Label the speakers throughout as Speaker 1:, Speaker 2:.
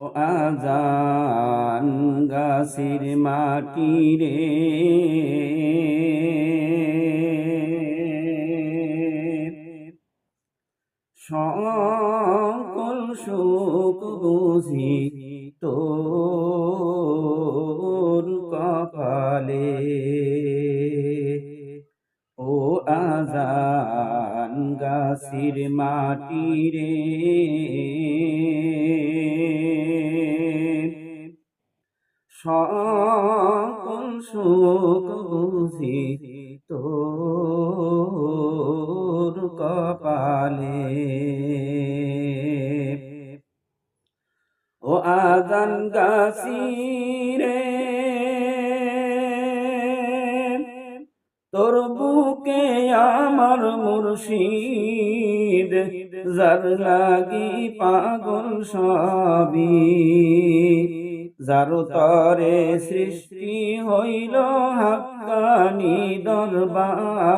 Speaker 1: আজান গাছের মাটি রে। সকল সুখ বুঝি তোর কপালে। ও আজান গাছির মাটি রে সকল বুঝি তোর কপালে। ও আজান গাছিরে তোর বুকে আমার মুর্শিদ, যার লাগি পাগল সবই। যার তরে সৃষ্টি হইল হাক্কানি দরবার।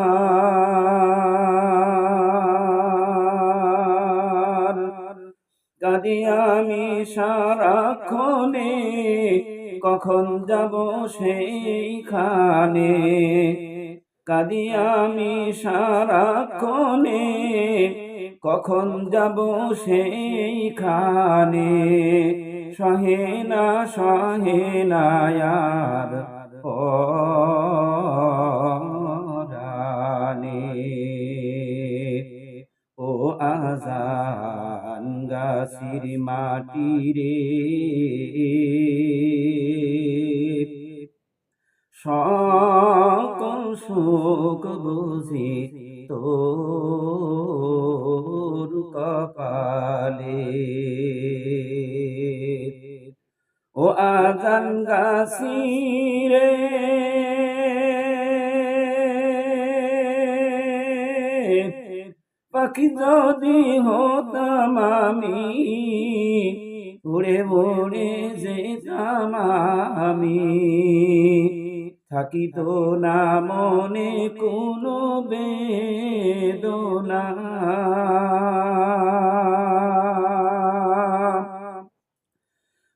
Speaker 1: কাদি আমি সারাক্ষণে, কখন যাব সেইখানে। কাদি আমি সারাক্ষণে, কখন যাব সেইখানে? সহে না সহে না পরানে ও আজান গাছির মাটি রে সকল সুখ বুঝি তোর কপালে। ও আজান গাছিরে পাখি যদি হতাম আমি, উড়ে উড়ে যেতাম আমি। থাকিত না মনে কোনো বেদনা।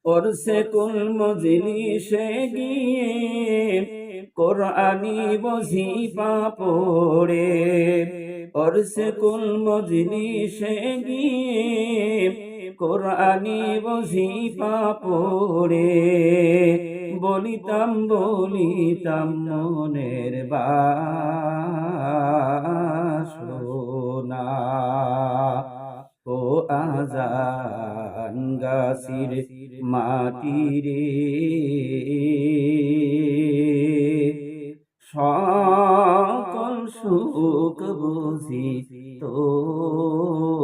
Speaker 1: ওর সে কুল মজলিসে গিয়ে কোরআনি বজিফা পড়ে ওর সে কুল মজলিসে গিয়ে কোরআনি বজিফা পড়ে বলিতাম বলিতাম মনের বাসনা ও আজান গাছির মাটি রে সকল সুখ বুঝি তোর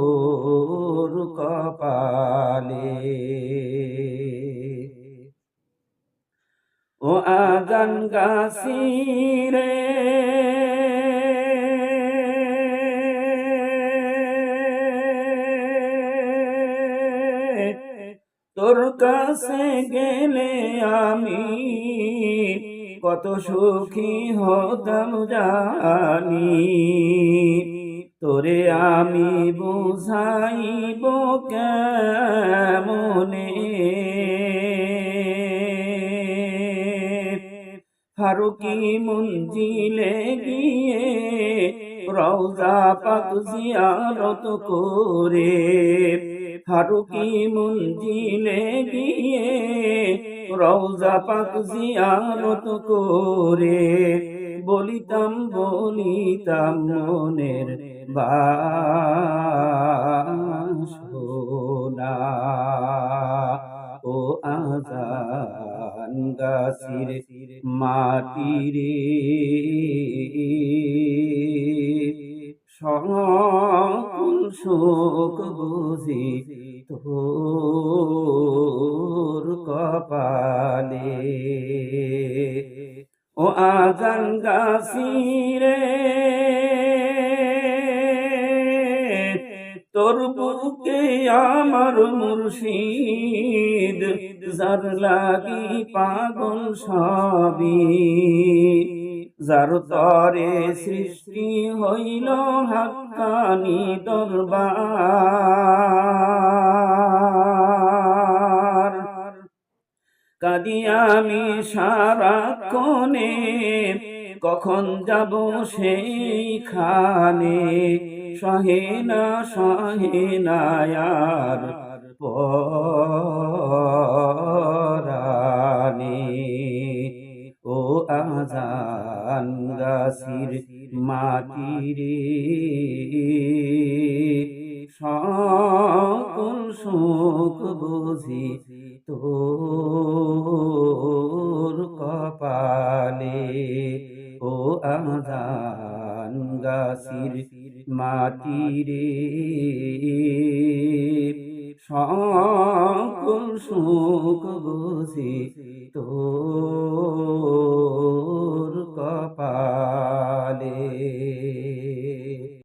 Speaker 1: কপালে। ও আজান গাছিরে তোর কাছে গেলে আমি কত সুখী হতাম জানি। তোরে আমি বুঝাইব কেমনে? ফারুকি মঞ্জিলে গিয়ে রওজা পাক জিয়ারত করে। ফারুকি মঞ্জিলে গিয়ে রওজা পাক জিয়ারত করে। বলিতাম বলিতাম মনের আজান গাছির মাটি রে সকল শোক বুঝি তোর কপালে। ও আজান গাছিরে বুকে আমার মুর্শিদ, যার লাগি পাগল সবই। যার তরে সৃষ্টি হইল হাক্কানি দরবার। কাদি আমি সারা কোণে কখন যাব সেইখানে? সহে না সহে না আর পরানে ও আজান গাছির মাটিরে সকল সুখ বুঝি তোর কপালে। ও আজান গাছির মাটিরে সকল সুখ বসে তোর